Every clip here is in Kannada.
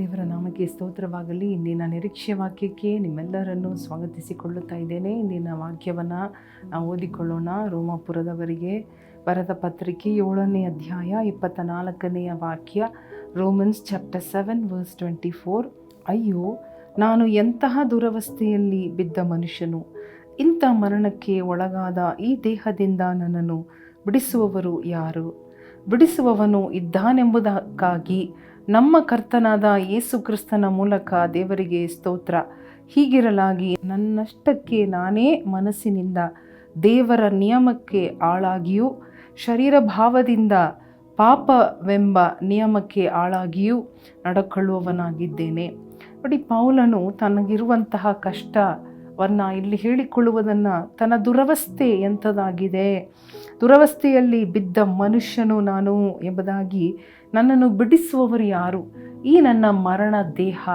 ದೇವರ ನಾಮಕ್ಕೆ ಸ್ತೋತ್ರವಾಗಲಿ. ಇಂದಿನ ನಿರೀಕ್ಷೆ ವಾಕ್ಯಕ್ಕೆ ನಿಮ್ಮೆಲ್ಲರನ್ನು ಸ್ವಾಗತಿಸಿಕೊಳ್ಳುತ್ತಾ ಇದ್ದೇನೆ. ಇಂದಿನ ವಾಕ್ಯವನ್ನು ನಾವು ಓದಿಕೊಳ್ಳೋಣ. ರೋಮಾಪುರದವರಿಗೆ ಬರದ ಪತ್ರಿಕೆ ಏಳನೇ ಅಧ್ಯಾಯ ಇಪ್ಪತ್ತ ನಾಲ್ಕನೆಯ ವಾಕ್ಯ, Romans chapter seven verse twenty four ಅಯ್ಯೋ, ನಾನು ಎಂತಹ ದುರವಸ್ಥೆಯಲ್ಲಿ ಬಿದ್ದ ಮನುಷ್ಯನು? ಇಂಥ ಮರಣಕ್ಕೆ ಒಳಗಾದ ಈ ದೇಹದಿಂದ ನನ್ನನ್ನು ಬಿಡಿಸುವವರು ಯಾರು? ಬಿಡಿಸುವವನು ಇದ್ದಾನೆಂಬುದಕ್ಕಾಗಿ ನಮ್ಮ ಕರ್ತನಾದ ಯೇಸು ಕ್ರಿಸ್ತನ ಮೂಲಕ ದೇವರಿಗೆ ಸ್ತೋತ್ರ. ಹೀಗಿರಲಾಗಿ ನನ್ನಷ್ಟಕ್ಕೆ ನಾನೇ ಮನಸ್ಸಿನಿಂದ ದೇವರ ನಿಯಮಕ್ಕೆ ಆಳಾಗಿಯೂ ಶರೀರ ಭಾವದಿಂದ ಪಾಪವೆಂಬ ನಿಯಮಕ್ಕೆ ಆಳಾಗಿಯೂ ನಡಕೊಳ್ಳುವವನಾಗಿದ್ದೇನೆ ನೋಡಿ, ಪೌಲನು ತನಗಿರುವಂತಹ ಕಷ್ಟವನ್ನು ಇಲ್ಲಿ ಹೇಳಿಕೊಳ್ಳುವುದನ್ನು ತನ್ನ ದುರವಸ್ಥೆ ಎಂಥದಾಗಿದೆ ದುರವಸ್ಥೆಯಲ್ಲಿ ಬಿದ್ದ ಮನುಷ್ಯನು ನಾನು ಎಂಬುದಾಗಿ ನನ್ನನ್ನು ಬಿಡಿಸುವವರು ಯಾರು? ಈ ನನ್ನ ಮರಣ ದೇಹ.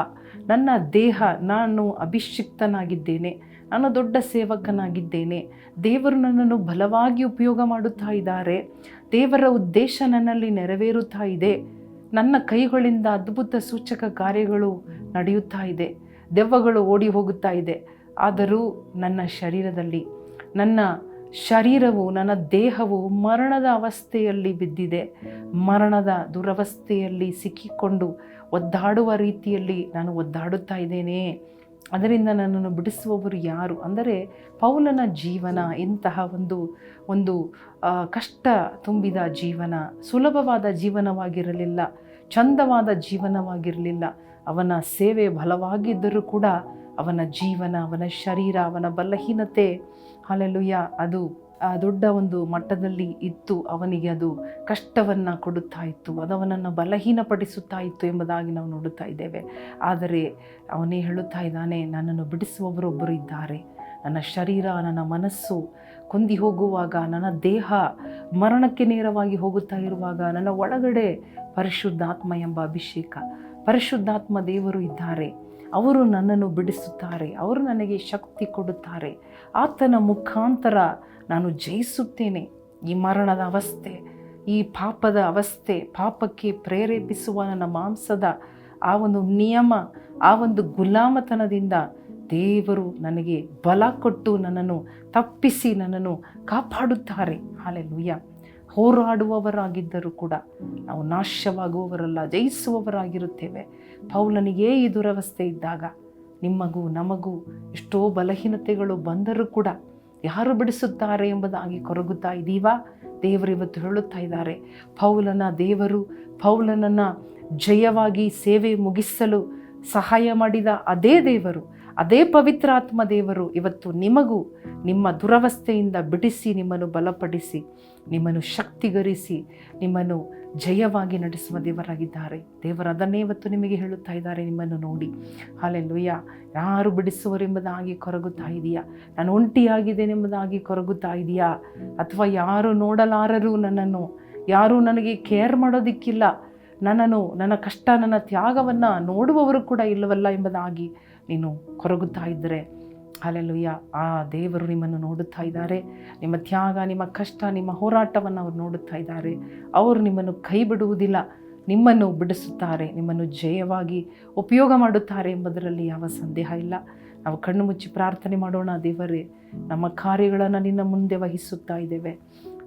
ನನ್ನ ದೇಹ ನಾನು ಅಭಿಷಿಕ್ತನಾಗಿದ್ದೇನೆ. ನಾನು ದೊಡ್ಡ ಸೇವಕನಾಗಿದ್ದೇನೆ. ದೇವರು ನನ್ನನ್ನು ಬಲವಾಗಿ ಉಪಯೋಗ ಮಾಡುತ್ತಾ ಇದ್ದಾರೆ. ದೇವರ ಉದ್ದೇಶ ನನ್ನಲ್ಲಿ ನೆರವೇರುತ್ತಾ ಇದೆ. ನನ್ನ ಕೈಗಳಿಂದ ಅದ್ಭುತ ಸೂಚಕ ಕಾರ್ಯಗಳು ನಡೆಯುತ್ತಾ ಇದೆ. ದೆವ್ವಗಳು ಓಡಿ ಹೋಗುತ್ತಾ ಇದೆ. ಆದರೂ ನನ್ನ ಶರೀರದಲ್ಲಿ, ನನ್ನ ಶರೀರವು, ನನ್ನ ದೇಹವು ಮರಣದ ಅವಸ್ಥೆಯಲ್ಲಿ ಬಿದ್ದಿದೆ. ಮರಣದ ದುರವಸ್ಥೆಯಲ್ಲಿ ಸಿಕ್ಕಿಕೊಂಡು ಒದ್ದಾಡುವ ರೀತಿಯಲ್ಲಿ ನಾನು ಒದ್ದಾಡುತ್ತಾ ಇದ್ದೇನೆ. ಅದರಿಂದ ನನ್ನನ್ನು ಬಿಡಿಸುವವರು ಯಾರು? ಅಂದರೆ ಪೌಲನ ಜೀವನ, ಇಂತಹ ಒಂದು ಒಂದು ಕಷ್ಟ ತುಂಬಿದ ಜೀವನ, ಸುಲಭವಾದ ಜೀವನವಾಗಿರಲಿಲ್ಲ, ಚಂದವಾದ ಜೀವನವಾಗಿರಲಿಲ್ಲ. ಅವನ ಸೇವೆ ಬಲವಾಗಿದ್ದರೂ ಕೂಡ ಅವನ ಜೀವನ, ಅವನ ಶರೀರ, ಅವನ ಬಲಹೀನತೆ. ಅಲ್ಲೆಲ್ಲುಯ್ಯ ಅದು ದೊಡ್ಡ ಒಂದು ಮಟ್ಟದಲ್ಲಿ ಇತ್ತು. ಅವನಿಗೆ ಅದು ಕಷ್ಟವನ್ನು ಕೊಡುತ್ತಾ ಇತ್ತು. ಅದು ಅವನನ್ನು ಬಲಹೀನಪಡಿಸುತ್ತಾ ಇತ್ತು ಎಂಬುದಾಗಿ ನಾವು ನೋಡುತ್ತಾ ಇದ್ದೇವೆ. ಆದರೆ ಅವನೇ ಹೇಳುತ್ತಾ ಇದ್ದಾನೆ, ನನ್ನನ್ನು ಬಿಡಿಸುವವರೊಬ್ಬರು ಇದ್ದಾರೆ. ನನ್ನ ಶರೀರ, ನನ್ನ ಮನಸ್ಸು ಕೊಂದಿ ಹೋಗುವಾಗ, ನನ್ನ ದೇಹ ಮರಣಕ್ಕೆ ನೇರವಾಗಿ ಹೋಗುತ್ತಾ ಇರುವಾಗ, ನನ್ನ ಒಳಗಡೆ ಪರಿಶುದ್ಧಾತ್ಮ ಎಂಬ ಅಭಿಷೇಕ. ಪರಿಶುದ್ಧಾತ್ಮ ದೇವರು ಇದ್ದಾರೆ. ಅವರು ನನ್ನನ್ನು ಬಿಡಿಸುತ್ತಾರೆ, ಅವರು ನನಗೆ ಶಕ್ತಿ ಕೊಡುತ್ತಾರೆ. ಆತನ ಮುಖಾಂತರ ನಾನು ಜಯಿಸುತ್ತೇನೆ. ಈ ಮರಣದ ಅವಸ್ಥೆ, ಈ ಪಾಪದ ಅವಸ್ಥೆ, ಪಾಪಕ್ಕೆ ಪ್ರೇರೇಪಿಸುವ ನನ್ನ ಮಾಂಸದ ಆ ಒಂದು ನಿಯಮ, ಆ ಒಂದು ಗುಲಾಮತನದಿಂದ ದೇವರು ನನಗೆ ಬಲ ಕೊಟ್ಟು ನನ್ನನ್ನು ತಪ್ಪಿಸಿ ನನ್ನನ್ನು ಕಾಪಾಡುತ್ತಾರೆ. ಹಾಲೆಲುಯ್ಯ. ಹೋರಾಡುವವರಾಗಿದ್ದರೂ ಕೂಡ ನಾವು ನಾಶವಾಗುವವರಲ್ಲ, ಜಯಿಸುವವರಾಗಿರುತ್ತೇವೆ. ಪೌಲನಿಗೆ ಈ ದುರವಸ್ಥೆ ಇದ್ದಾಗ ನಿಮಗೂ ನಮಗೂ ಎಷ್ಟೋ ಬಲಹೀನತೆಗಳು ಬಂದರೂ ಕೂಡ ಯಾರು ಬಿಡಿಸುತ್ತಾರೆ ಎಂಬುದಾಗಿ ಕೊರಗುತ್ತಾ ಇದ್ದೀವಾ? ದೇವರು ಇವತ್ತು ಹೇಳುತ್ತಾ ಇದ್ದಾರೆ, ಪೌಲನ ದೇವರು ಪೌಲನನ್ನು ಜಯವಾಗಿ ಸೇವೆ ಮುಗಿಸಲು ಸಹಾಯ ಮಾಡಿದ ಅದೇ ದೇವರು, ಅದೇ ಪವಿತ್ರಾತ್ಮ ದೇವರು ಇವತ್ತು ನಿಮಗೂ ನಿಮ್ಮ ದುರವಸ್ಥೆಯಿಂದ ಬಿಡಿಸಿ ನಿಮ್ಮನ್ನು ಬಲಪಡಿಸಿ. ನಿಮ್ಮನ್ನು ಶಕ್ತಿಗರಿಸಿ, ನಿಮ್ಮನ್ನು ಜಯವಾಗಿ ನಡೆಸುವ ದೇವರಾಗಿದ್ದಾರೆ. ದೇವರು ಅದನ್ನೇ ಇವತ್ತು ನಿಮಗೆ ಹೇಳುತ್ತಾ ಇದ್ದಾರೆ, ನಿಮ್ಮನ್ನು ನೋಡಿ. ಹಾಲೆಲ್ಲುಯ್ಯ. ಯಾರು ಬಿಡಿಸುವರೆಂಬುದಾಗಿ ಕೊರಗುತ್ತಾ ಇದೆಯಾ? ನಾನು ಒಂಟಿಯಾಗಿದ್ದೇನೆಂಬುದಾಗಿ ಕೊರಗುತ್ತಾ ಇದೆಯಾ? ಅಥವಾ ಯಾರು ನೋಡಲಾರರು ನನ್ನನ್ನು? ಯಾರೂ ನನಗೆ ಕೇರ್ ಮಾಡೋದಿಕ್ಕಿಲ್ಲ? ನನ್ನನ್ನು, ನನ್ನ ಕಷ್ಟ, ನನ್ನ ತ್ಯಾಗವನ್ನು ನೋಡುವವರು ಕೂಡ ಇಲ್ಲವಲ್ಲ ಎಂಬುದಾಗಿ ನೀನು ಕೊರಗುತ್ತಾ ಇದ್ದರೆ. ಅಲ್ಲೆಲ್ಲುಯ್ಯ ಆ ದೇವರು ನಿಮ್ಮನ್ನು ನೋಡುತ್ತಾ ಇದ್ದಾರೆ. ನಿಮ್ಮ ತ್ಯಾಗ, ನಿಮ್ಮ ಕಷ್ಟ, ನಿಮ್ಮ ಹೋರಾಟವನ್ನು ಅವರು ನೋಡುತ್ತಾ ಇದ್ದಾರೆ. ಅವರು ನಿಮ್ಮನ್ನು ಕೈ ಬಿಡುವುದಿಲ್ಲ ನಿಮ್ಮನ್ನು ಬಿಡಿಸುತ್ತಾರೆ. ನಿಮ್ಮನ್ನು ಜಯವಾಗಿ ಉಪಯೋಗ ಮಾಡುತ್ತಾರೆ ಎಂಬುದರಲ್ಲಿ ಯಾವ ಸಂದೇಹ ಇಲ್ಲ. ನಾವು ಕಣ್ಣು ಮುಚ್ಚಿ ಪ್ರಾರ್ಥನೆ ಮಾಡೋಣ, ದೇವರೇ. ನಮ್ಮ ಕಾರ್ಯಗಳನ್ನು ನಿನ್ನ ಮುಂದೆ ವಹಿಸುತ್ತಾ ಇದ್ದೇವೆ.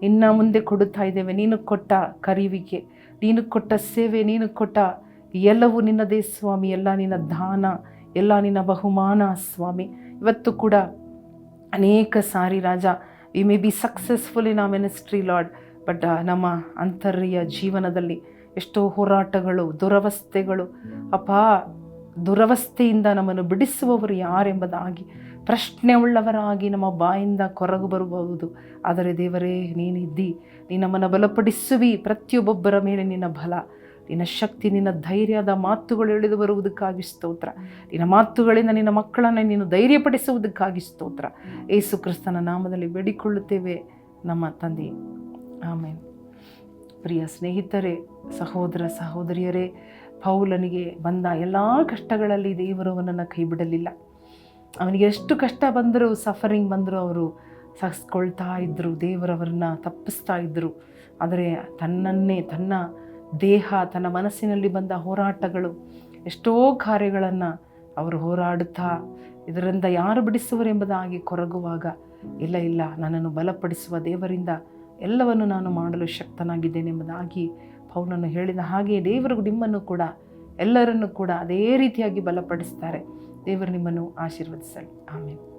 ಇನ್ನು ಮುಂದೆ ಕೊಡುತ್ತಾ ಇದ್ದೇವೆ. ನೀನು ಕೊಟ್ಟ ಕರಿವಿಕೆ ನೀನು ಕೊಟ್ಟ ಸೇವೆ, ನೀನು ಕೊಟ್ಟ ಎಲ್ಲವೂ ನಿನ್ನದೇ ಸ್ವಾಮಿ. ಎಲ್ಲ ನಿನ್ನ ದಾನ, ಎಲ್ಲ ನಿನ್ನ ಬಹುಮಾನ ಸ್ವಾಮಿ. ಇವತ್ತು ಕೂಡ ಅನೇಕ ಸಾರಿ ರಾಜ we may be successful in ಆ ಮಿನಿಸ್ಟ್ರಿ ಲಾರ್ಡ್ ಬಟ್ ನಮ್ಮ ಅಂತರ್ಯ ಜೀವನದಲ್ಲಿ ಎಷ್ಟೋ ಹೋರಾಟಗಳು, ದುರವಸ್ಥೆಗಳು ಅಪ್ಪ ದುರವಸ್ಥೆಯಿಂದ ನಮ್ಮನ್ನು ಬಿಡಿಸುವವರು ಯಾರೆಂಬುದಾಗಿ ಪ್ರಶ್ನೆ ಉಳ್ಳವರಾಗಿ ನಮ್ಮ ಬಾಯಿಂದ ಕೊರಗು ಬರಬಹುದು ಆದರೆ ದೇವರೇ, ನೀನಿದ್ದಿ, ನೀ ನಮ್ಮನ್ನು ಬಲಪಡಿಸುವಿ, ಪ್ರತಿಯೊಬ್ಬೊಬ್ಬರ ಮೇಲೆ ನಿನ್ನ ಬಲ. ನಿನ್ನ ಶಕ್ತಿ, ನಿನ್ನ ಧೈರ್ಯದ ಮಾತುಗಳು ಎಳೆದು ಬರುವುದಕ್ಕಾಗಿ ಸ್ತೋತ್ರ. ನಿನ್ನ ಮಾತುಗಳಿಂದ ನಿನ್ನ ಮಕ್ಕಳನ್ನು ನೀನು ಧೈರ್ಯಪಡಿಸುವುದಕ್ಕಾಗಿ ಸ್ತೋತ್ರ. ಏಸು ಕ್ರಿಸ್ತನ ನಾಮದಲ್ಲಿ ಬೇಡಿಕೊಳ್ಳುತ್ತೇವೆ ನಮ್ಮ ತಂದೆ. ಆಮೇಲೆ ಪ್ರಿಯ ಸ್ನೇಹಿತರೇ, ಸಹೋದರ ಸಹೋದರಿಯರೇ, ಪೌಲನಿಗೆ ಬಂದ ಎಲ್ಲ ಕಷ್ಟಗಳಲ್ಲಿ ದೇವರು ಅವನನ್ನು ಕೈ ಬಿಡಲಿಲ್ಲ ಅವನಿಗೆ ಎಷ್ಟು ಕಷ್ಟ ಬಂದರೂ ಸಫರಿಂಗ್ ಬಂದರೂ ಅವರು ಸಹಿಸ್ಕೊಳ್ತಾ ಇದ್ದರು ದೇವರವರನ್ನ ತಪ್ಪಿಸ್ತಾ ಇದ್ದರು ಆದರೆ ತನ್ನನ್ನೇ, ತನ್ನ ದೇಹ, ತನ್ನ ಮನಸ್ಸಿನಲ್ಲಿ ಬಂದ ಹೋರಾಟಗಳು, ಎಷ್ಟೋ ಕಾರ್ಯಗಳನ್ನು ಅವರು ಹೋರಾಡುತ್ತಾ, ಇದರಿಂದ ಯಾರು ಬಿಡಿಸುವರೆಂಬುದಾಗಿ ಕೊರಗುವಾಗ, ಇಲ್ಲ ಇಲ್ಲ, ನನ್ನನ್ನು ಬಲಪಡಿಸುವ ದೇವರಿಂದ ಎಲ್ಲವನ್ನು ನಾನು ಮಾಡಲು ಶಕ್ತನಾಗಿದ್ದೇನೆ ಎಂಬುದಾಗಿ ಪೌನನ್ನು ಹೇಳಿದ ಹಾಗೆ ದೇವರು ನಿಮ್ಮನ್ನು ಕೂಡ, ಎಲ್ಲರನ್ನು ಕೂಡ ಅದೇ ರೀತಿಯಾಗಿ ಬಲಪಡಿಸ್ತಾರೆ ದೇವರು ನಿಮ್ಮನ್ನು ಆಶೀರ್ವದಿಸಲಿ. ಆಮೇಲೆ